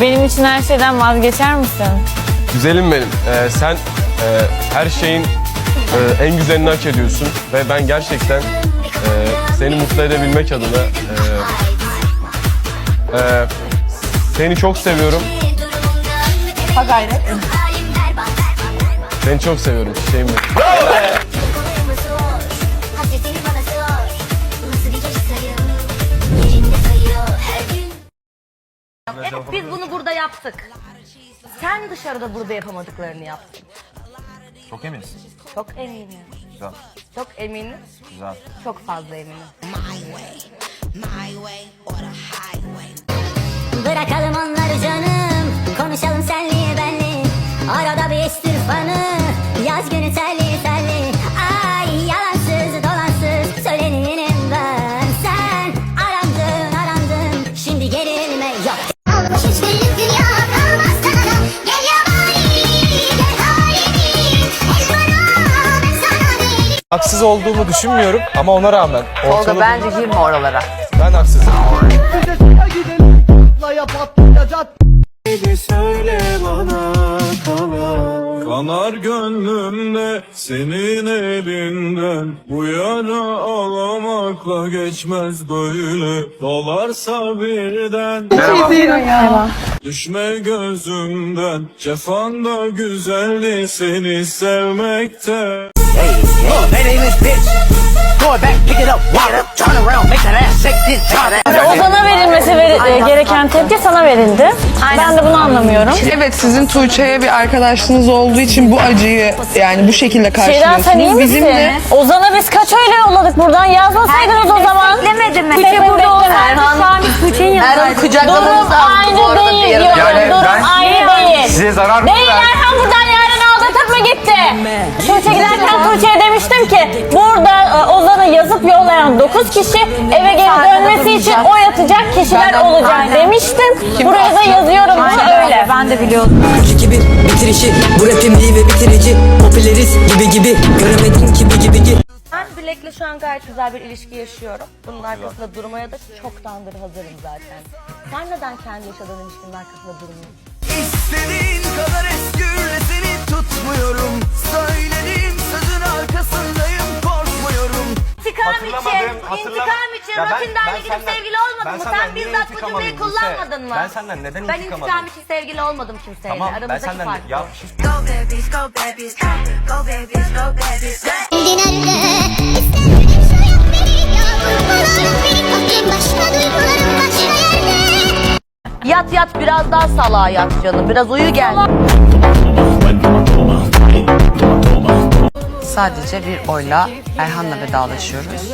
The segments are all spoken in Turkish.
Benim için her şeyden vazgeçer misin? Güzelim benim. Ee, sen e, her şeyin e, en güzelini hak ediyorsun ve ben gerçekten e, seni mutlu edebilmek adına e, e, seni çok seviyorum. Ha gayret. Seni çok seviyorum çiçeğim benim. Evet biz bunu burada yaptık. Sen dışarıda burada yapamadıklarını yaptın. Çok eminsin. Çok eminim. Güzel. Çok eminim. Güzel. Çok fazla eminim. Bırakalım Haksız olduğumu düşünmüyorum ama ona rağmen. Tolga bence girme oralara. Ben haksızım. Söyle bana kanar Kanar gönlümde senin elinden Bu yara ağlamakla geçmez böyle Dolarsa birden Düşme gözümden Cefan da güzeldi seni sevmekte Ozan'a verilmesi veri- e, gereken tepki sana verildi. Ben de bunu anlamıyorum. Evet sizin Tuğçe'ye bir arkadaşlığınız olduğu için bu acıyı yani bu şekilde Şeyden sen iyi karşılıyorsunuz. misin? Bizim de Ozan'a biz kaç öyle yolladık buradan yazmasaydınız o zaman. Demedi mi? Tuğçe burada olsaydı Tuğçe'nin kucaklamamız Durum aynı değil diyorum. Yani Durum ben aynı değil. Size zarar mı Değil verdim? Tuğçe'ye demiştim ki burada e, Ozan'ı yazıp yollayan 9 kişi eve geri dönmesi için oy atacak kişiler olacak demiştim. Buraya da yazıyorum bunu öyle. Ben de biliyorum. gibi bitirişi Bu rapim iyi ve bitirici Popüleriz gibi gibi Göremedin gibi gibi gibi Ben Bilek'le şu an gayet güzel bir ilişki yaşıyorum. Bunun arkasında durmaya da çoktandır hazırım zaten. Sen neden kendi yaşadığın ilişkinin arkasında durmuyorsun? İstediğin kadar eskürle seni tutmuyorum İntikam için Ya ben- gidip senden- sevgili olmadın ben mı? senden Sen niye bizzat bu intikam cümleyi alayım Buse? kullanmadın mı? Ben senden neden Ben intikam intikam alayım? için sevgili olmadım kimseyle. Tamam ben Aramızdaki senden fark ya bu. Go babies go babies Go babies go babies Nerede İstemediğim şey yok benim Yağmurlarım benim Kalbim başka duygularım başka yerde Yat yat biraz daha salağa yat canım. Biraz uyu gel. Sadece bir oyla Erhan'la vedalaşıyoruz.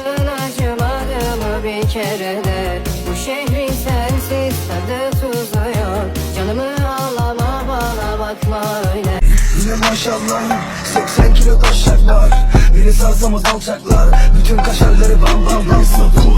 Bir kere de. Bu şehrin sensiz tadı tuzu yok. Canımı ağlama bana bakma öyle. Yine maşallah 80 kilo taşak var. Beni sarsamaz alçaklar Bütün kaşarları bam bam bam